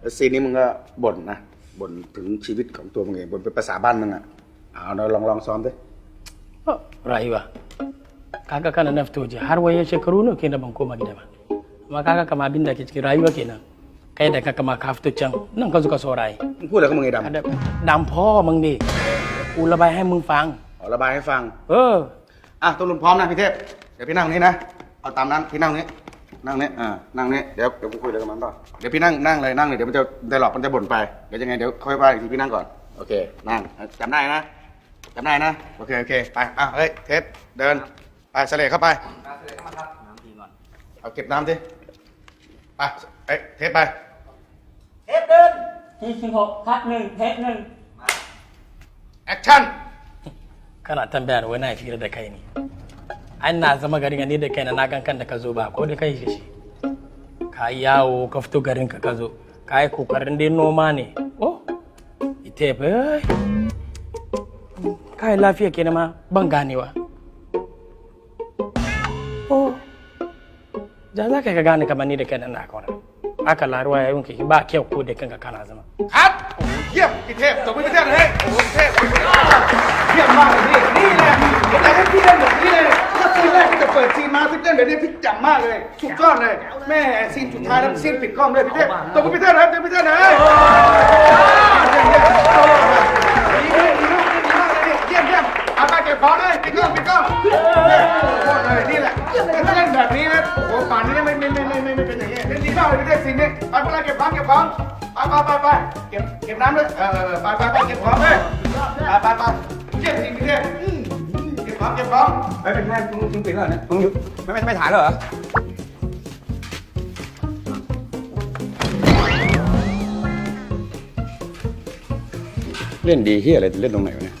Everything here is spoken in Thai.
แล้วซีนนี้มึงก็บ่นนะบ่นถึงชีวิตของตัวมึงเองบ่นเป็นภาษาบ้านมึงอะเอาเราลองลองซ้อมดิ Oh, rayuwa kaga kana na fito jiya har waye shekaru nawa kenan ban koma gida ba amma kaga kama abin da ke cikin rayuwa kenan kai da kaka ma ka fito can nan ka zo ka saurayi มึงพูดอะไรกับมึงไอ้ด kada ดำพ่อมึงดิกูระบายให้มึงฟังำเอาระบายให้ฟัง เออ อะตกลงพร้อมนะพี่เทพ เดี๋ยวพี่นั่งนี้นะ เอาตามนั้นพี่นั่งนี้ นั่งนี้อ่านั่งนี้เดี๋ยวเดี๋ยวกูคุยอะไรกับมันต่อเดี๋ยวพี่นั่งนั่งเลยนั่งเลยเดี๋ยวมันจะได้หลอกมันจะบ่นไปเดี๋ยวยังไงเดี๋ยวค่อยว่าอีกทีพี่นั่งก่อนโอเคนั่งจำได้นะจำได้นะโอเคโอเคไปอะเฮ้ยเทปเดินไปเสลเข้าไปเอาเก็บน้ำสิไปเอ้ยเทปไปที่สิบหกคัดหนึ่งเทคหนึ่งแอคชั่น kana tambaya da wani a fira da kai ne an na zama garin ni da kai na gan kan da ka zo ba ko da kai shi ka yi yawo ka fito garin ka ka zo ka yi kokarin dai noma ne oh ita ya bai ka yi lafiya kenan ma ban ganewa oh ja za ka ka gane kamar ni da kai na na kauna haka laruwa ya yanke ba kyau ko da kanka kana zama ครับโอ้โหเยี่ยมพี่เทพตบมือพี่เทพเลยโอ้โหพี่เทพเยี่ยมมาก เปิดซีนมาพี่เล่นแบบนี้พี่จังมากเลย สุดยอดเลย แม่ซีนสุดท้ายแล้วซีนปิดกล้องเลยพี่เทพตบมือพี่เทพเลยตบมือพี่เทพเลยเยี่ยมเยี่ยมเอาไปเก็บของเลยปิดกล้องปิดกล้องโคตรเลยนี่แหละถ้าเล่นแบบนี้นะโอ้โหป่านนี้ไม่ไม่ไม่ไม่ไม่ไม่เป็นอย่างนี้เล่นดีมากเลยพี่เทพซีนนี้ไปพวกเราเก็บของเก็บของไปไปไปไปเก็บเก็บน้ำด้วยเออไปไปไปเก็บของเลยไปไปไป เก็บของเก็บของไม่เป็นแม่มึงมึงปิดแล้วเนี่ยมึงหยุดไม่ไม่ไม่ถ่ายแล้วเหรอเล่นดีเฮียอะไรเล่นตรงไหนวะเนี่ย